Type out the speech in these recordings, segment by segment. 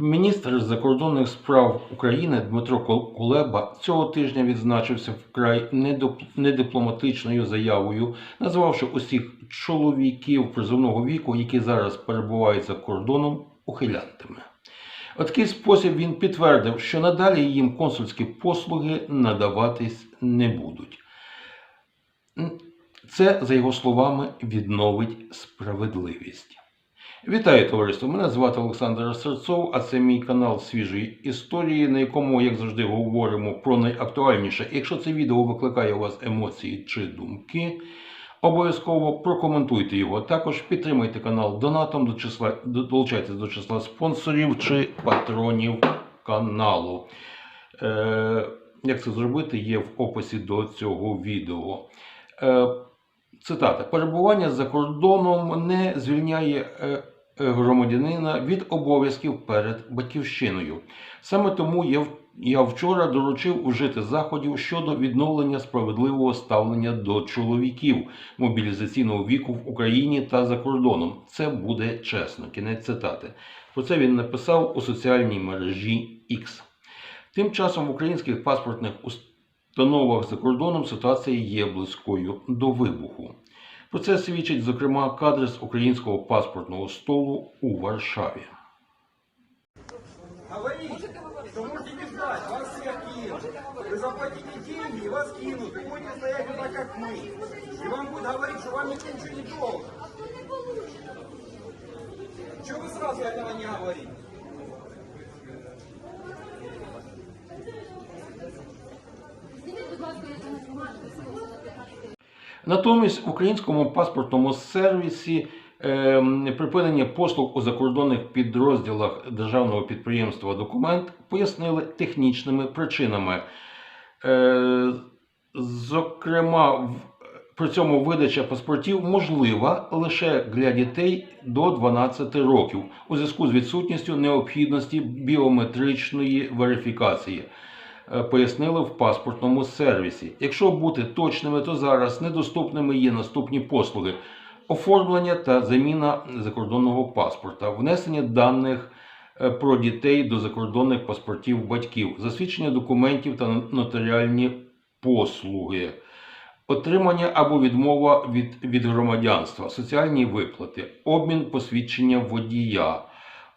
Міністр закордонних справ України Дмитро Кулеба цього тижня відзначився вкрай недипломатичною заявою, назвавши усіх чоловіків призовного віку, які зараз перебувають за кордоном, ухилянтами. У такий спосіб він підтвердив, що надалі їм консульські послуги надаватись не будуть. Це, за його словами, відновить справедливість. Вітаю товариство! Мене звати Олександр Серцов, а це мій канал свіжої історії, на якому, як завжди, говоримо про найактуальніше. Якщо це відео викликає у вас емоції чи думки, обов'язково прокоментуйте його. Також підтримайте канал донатом до числа долучайтесь до числа спонсорів чи патронів каналу. Е, як це зробити, є в описі до цього відео. Е, цитата: перебування за кордоном не звільняє е, е, громадянина від обов'язків перед батьківщиною. Саме тому я, я вчора доручив ужити заходів щодо відновлення справедливого ставлення до чоловіків мобілізаційного віку в Україні та за кордоном. Це буде чесно. Кінець цитати. Про це він написав у соціальній мережі X. Тим часом в українських паспортних установах за кордоном ситуація є близькою до вибуху. Про це свідчить, зокрема, кадри з українського паспортного столу у Варшаві. Говорите, что можете не ждать, вас всех кинут. Вы заплатите деньги, и вас кинут. Вы будете стоять вот так, как мы. И вам будут говорить, что вам никто ничего не должен. Чего вы сразу этого не говорите? Натомість в українському паспортному сервісі ем, припинення послуг у закордонних підрозділах державного підприємства Документ пояснили технічними причинами. Е, зокрема, при цьому видача паспортів можлива лише для дітей до 12 років у зв'язку з відсутністю необхідності біометричної верифікації пояснили в паспортному сервісі. Якщо бути точними, то зараз недоступними є наступні послуги: оформлення та заміна закордонного паспорта, внесення даних е, про дітей до закордонних паспортів батьків, засвідчення документів та нотаріальні послуги. Отримання або відмова від, від громадянства, соціальні виплати, обмін посвідчення водія,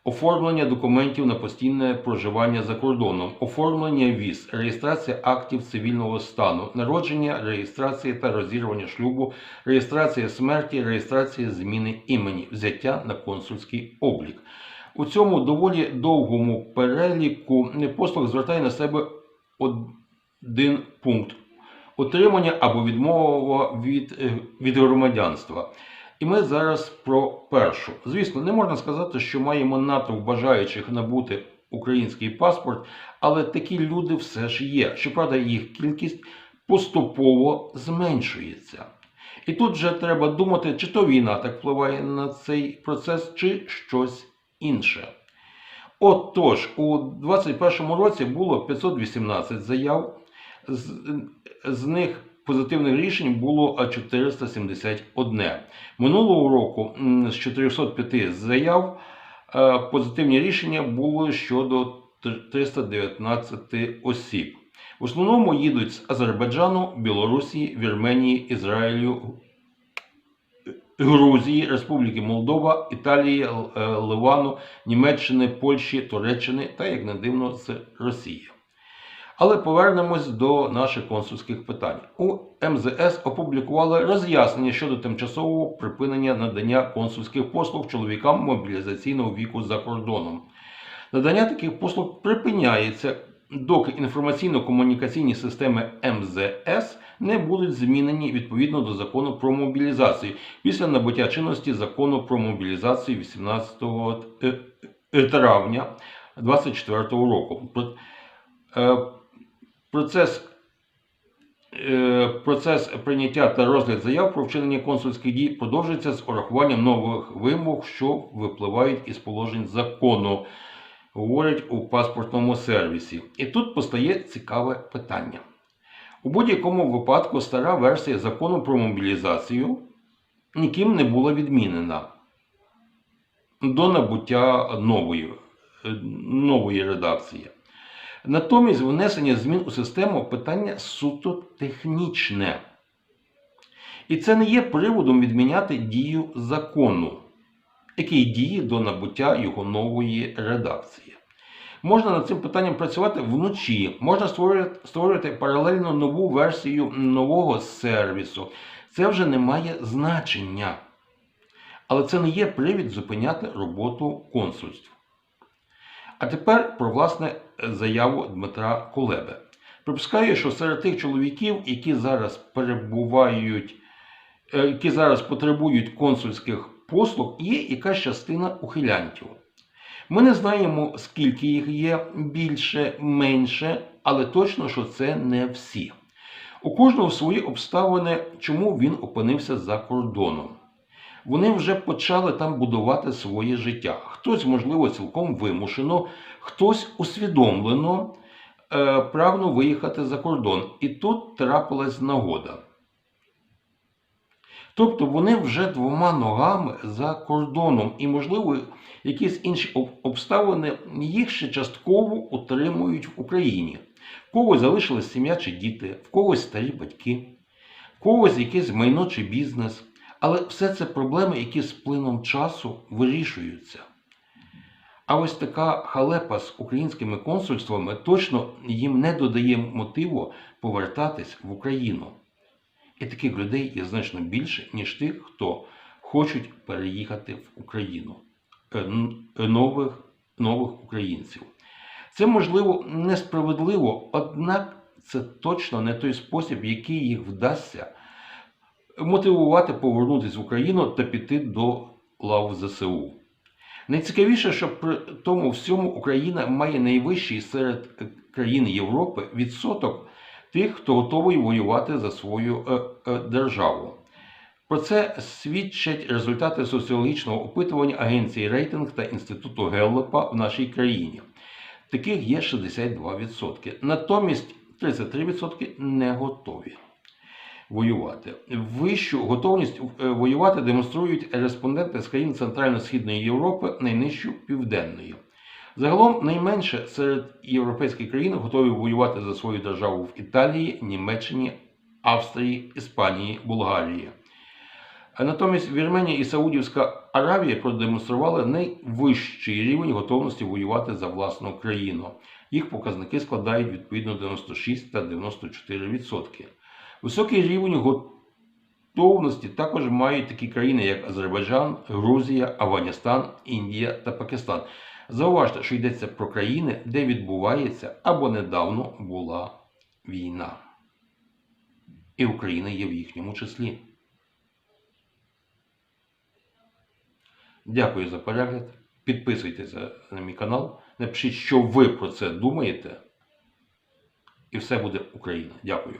оформлення документів на постійне проживання за кордоном, оформлення віз, реєстрація актів цивільного стану, народження, реєстрація та розірвання шлюбу, реєстрація смерті, реєстрація зміни імені, взяття на консульський облік. У цьому доволі довгому переліку послуг звертає на себе один пункт отримання або відмова від, е, від громадянства. І ми зараз про першу. Звісно, не можна сказати, що маємо натовп бажаючих набути український паспорт, але такі люди все ж є. Щоправда, їх кількість поступово зменшується. І тут вже треба думати, чи то війна так впливає на цей процес, чи щось інше. Отож, у 2021 році було 518 заяв, з, з них позитивних рішень було 471. Минулого року з 405 заяв позитивні рішення було щодо 319 осіб. В основному їдуть з Азербайджану, Білорусі, Вірменії, Ізраїлю, Грузії, Республіки Молдова, Італії, е, Ливану, Німеччини, Польщі, Туреччини та, як не дивно, з Росії. Але повернемось до наших консульських питань. У МЗС опублікували роз'яснення щодо тимчасового припинення надання консульських послуг чоловікам мобілізаційного віку за кордоном. Надання таких послуг припиняється, доки інформаційно-комунікаційні системи МЗС не будуть змінені відповідно до закону про мобілізацію після набуття чинності закону про мобілізацію 18 е, е, травня 2024 року. Про- Процес Е, Процес прийняття та розгляд заяв про вчинення консульських дій продовжується з урахуванням нових вимог, що випливають із положень закону, говорять у паспортному сервісі. І тут постає цікаве питання. У будь-якому випадку стара версія закону про мобілізацію ніким не була відмінена до набуття нової е, нової редакції. Натомість внесення змін у систему питання суто технічне. І це не є приводом відміняти дію закону, який діє до набуття його нової редакції. Можна над цим питанням працювати вночі, можна створювати, створювати паралельно нову версію нового сервісу. Це вже не має значення. Але це не є привід зупиняти роботу консульств. А тепер про власне заяву Дмитра Кулеби. Припускаю, що серед тих чоловіків, які зараз перебувають, е, які зараз потребують консульських послуг, є якась частина ухилянтів. Ми не знаємо, скільки їх є, більше, менше, але точно, що це не всі. У кожного свої обставини, чому він опинився за кордоном. Вони вже почали там будувати своє життя. Хтось, можливо, цілком вимушено, хтось усвідомлено е, прагнув виїхати за кордон. І тут трапилась нагода. Тобто вони вже двома ногами за кордоном, і, можливо, якісь інші обставини їх ще частково утримують в Україні. В когось залишилась сім'я чи діти, в когось старі батьки, в когось якесь майно чи бізнес. Але все це проблеми, які з плином часу вирішуються. А ось така халепа з українськими консульствами точно їм не додає мотиву повертатись в Україну. І таких людей є значно більше, ніж тих, хто хочуть переїхати в Україну, Е, е, нових, нових українців. Це можливо несправедливо, однак це точно не той спосіб, який їх вдасться мотивувати повернутися в Україну та піти до лав ЗСУ. Найцікавіше, що при тому всьому Україна має найвищий серед е, країн Європи відсоток тих, хто готовий воювати за свою е, е, державу. Про це свідчать результати соціологічного опитування агенції Рейтинг та Інституту Геллопа в нашій країні. Таких є 62%. Натомість 33% не готові воювати. Вищу готовність е, воювати демонструють респонденти з країн Центрально-Східної Європи, найнижчу південної. Загалом найменше серед європейських країн готові воювати за свою державу в Італії, Німеччині, Австрії, Іспанії, Болгарії. Натомість Вірменія і Саудівська Аравія продемонстрували найвищий рівень готовності воювати за власну країну. Їх показники складають відповідно 96 та 94%. Високий рівень готовності також мають такі країни, як Азербайджан, Грузія, Афганістан, Індія та Пакистан. Зауважте, що йдеться про країни, де відбувається або недавно була війна. І Україна є в їхньому числі. Дякую за перегляд. Підписуйтеся на мій канал. Напишіть, що ви про це думаєте. І все буде Україна. Дякую.